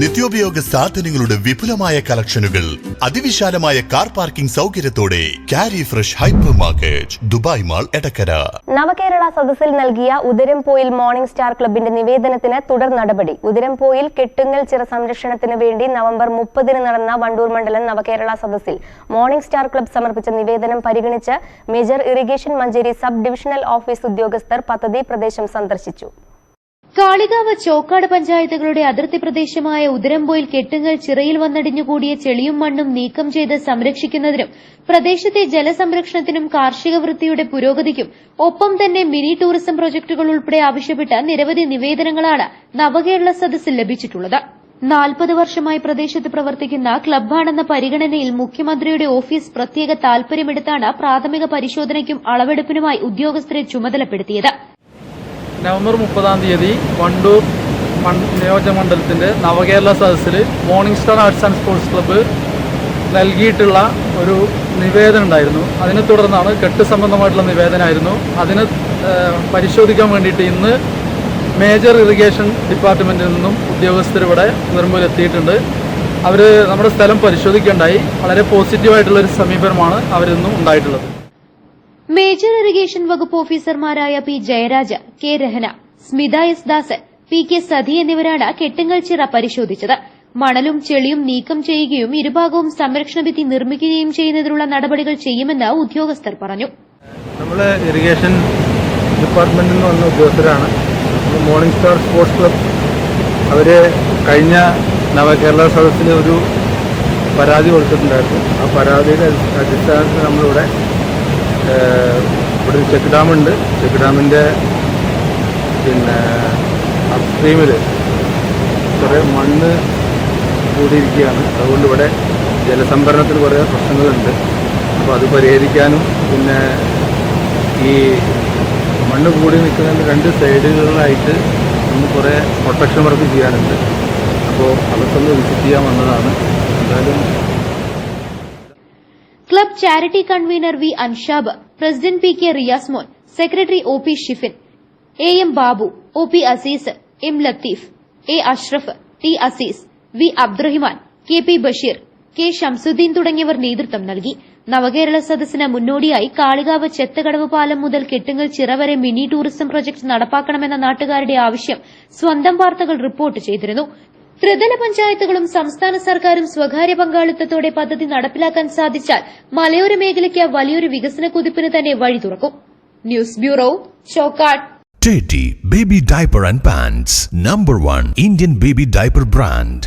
നിത്യോപയോഗ സാധനങ്ങളുടെ വിപുലമായ കളക്ഷനുകൾ അതിവിശാലമായ car parking സൗകര്യത്തോടെ Carry fresh hypermarket Dubai mall Edakkara. Navakerala സദസ്സിൽ നൽകിയ ഉദരംപോയിൽ മോർണിംഗ് സ്റ്റാർ ക്ലബിന്റെ നിവേദനത്തിന് തുടർ നടപടി. ഉദരംപോയിൽ കെട്ടുങ്ങൽ ചിറ സംരക്ഷണത്തിന് വേണ്ടി നവംബർ മുപ്പതിന് നടന്ന വണ്ടൂർ മണ്ഡലം നവകേരള സദസ്സിൽ മോർണിംഗ് സ്റ്റാർ ക്ലബ് സമർപ്പിച്ച നിവേദനം പരിഗണിച്ച് major irrigation Manjeri sub divisional office ഉദ്യോഗസ്ഥർ പദ്ധതി പ്രദേശം സന്ദർശിച്ചു. കാളികാവ് ചോക്കാട് പഞ്ചായത്തുകളുടെ അതിർത്തി പ്രദേശമായ ഉദരംപോയിൽ കെട്ടുങ്ങൽ ചിറയിൽ വന്നടിഞ്ഞുകൂടിയ ചെളിയും മണ്ണും നീക്കം ചെയ്ത് സംരക്ഷിക്കുന്നതിനും പ്രദേശത്തെ ജലസംരക്ഷണത്തിനും കാർഷിക വൃത്തിയുടെ പുരോഗതിക്കും ഒപ്പം തന്നെ മിനി ടൂറിസം പ്രൊജക്ടുകൾ ഉൾപ്പെടെ ആവശ്യപ്പെട്ട് നിരവധി നിവേദനങ്ങളാണ് നവകേരള സദസ്സിൽ ലഭിച്ചിട്ടുള്ളത്. നാൽപ്പത് വർഷമായി പ്രദേശത്ത് പ്രവർത്തിക്കുന്ന ക്ലബ്ബാണെന്ന പരിഗണനയിൽ മുഖ്യമന്ത്രിയുടെ ഓഫീസ് പ്രത്യേക താൽപര്യമെടുത്താണ് പ്രാഥമിക പരിശോധനയ്ക്കും അളവെടുപ്പിനുമായി ഉദ്യോഗസ്ഥരെ ചുമതലപ്പെടുത്തിയത്. നവംബർ മുപ്പതാം തീയതി വണ്ടൂർ നിയോജക നിയോജകമണ്ഡലത്തിന്റെ നവകേരള സദസ്സിൽ morning star arts and sports club നൽകിയിട്ടുള്ള ഒരു നിവേദനം ഉണ്ടായിരുന്നു. അതിനെ തുടർന്നാണ് കെട്ട് സംബന്ധമായിട്ടുള്ള നിവേദനമായിരുന്നു അതിന് പരിശോധിക്കാൻ വേണ്ടിയിട്ട് ഇന്ന് മേജർ ഇറിഗേഷൻ ഡിപ്പാർട്ട്മെന്റിൽ നിന്നും ഉദ്യോഗസ്ഥർ ഇവിടെ നിർമ്മിൽ എത്തിയിട്ടുണ്ട്. അവർ നമ്മുടെ സ്ഥലം പരിശോധിക്കേണ്ടായി വളരെ പോസിറ്റീവായിട്ടുള്ളൊരു സമീപനമാണ് അവരിന്നും ഉണ്ടായിട്ടുള്ളത്. മേജർ ഇറിഗേഷൻ വകുപ്പ് ഓഫീസർമാരായ P Jayaraja K Rahana Smitha S Dasan P K Sathi എന്നിവരാണ് കെട്ടുങ്ങൽ ചിറ പരിശോധിച്ചത്. മണലും ചെളിയും നീക്കം ചെയ്യുകയും ഇരുഭാഗവും സംരക്ഷണ ഭിത്തി നിർമ്മിക്കുകയും ചെയ്യുന്നതിനുള്ള നടപടികൾ ചെയ്യുമെന്ന് ഉദ്യോഗസ്ഥർ പറഞ്ഞു. നമ്മൾ ഇറിഗേഷൻ ഡിപ്പാർട്ട്മെന്റിൽ നിന്ന് വന്ന ഉദ്യോഗസ്ഥരാണ്. Morning star sports club. അവർ കഴിഞ്ഞ നവകേരള സദസ്സിൽ ഒരു പരാതി കൊടുത്തിട്ടുണ്ടായിരുന്നു. ആ പരാതിയുടെ അടിസ്ഥാനത്തിൽ നമ്മളിവിടെ ഇവിടെ ഒരു ചെക്ക് ഡാമുണ്ട്. ചെക്ക് ഡാമിന്റെ പിന്നെ അപ്സ്ട്രീമിൽ കുറേ മണ്ണ് കൂടിയിരിക്കുകയാണ്. അതുകൊണ്ട് ഇവിടെ ജലസംഭരണത്തിന് കുറേ പ്രശ്നങ്ങളുണ്ട്. അപ്പോൾ അത് പരിഹരിക്കാനും പിന്നെ ഈ മണ്ണ് കൂടി നിൽക്കുന്നതിന്റെ രണ്ട് സൈഡുകളിലായിട്ട് ഒന്ന് കുറേ പ്രൊട്ടക്ഷൻ വർക്ക് ചെയ്യാനുണ്ട്. അപ്പോൾ അതൊക്കെ ഒന്ന് വിസിറ്റ് ചെയ്യാൻ വന്നതാണ്. എന്തായാലും club charity convener V Anshab president P K Riyas Mon secretary O P Shifin A M Babu O P Azeez M Latheef A Ashraf T Azeez V Abdurahiman K P Basheer K Shamsuddin തുടങ്ങിയവർ നേതൃത്വം നൽകി. നവകേരള സദസ്സിന് മുന്നോടിയായി കാളികാവ് ചെത്തകടവ് പാലം മുതൽ കെട്ടുങ്ങൽ ചിറ വരെ mini tourism project നടപ്പാക്കണമെന്ന നാട്ടുകാരുടെ ആവശ്യം സ്വന്തം വാർത്തകൾ റിപ്പോർട്ട് ചെയ്തിരുന്നു. ത്രിതല പഞ്ചായത്തുകളും സംസ്ഥാന സർക്കാരും സ്വകാര്യ പങ്കാളിത്തത്തോടെ പദ്ധതി നടപ്പിലാക്കാൻ സാധിച്ചാൽ മലയോര മേഖലയ്ക്ക് വലിയൊരു വികസന കുതിപ്പിന് തന്നെ വഴി തുറക്കും news bureau Chokkad Teddy Baby Diaper and Pants, number one Indian baby diaper brand.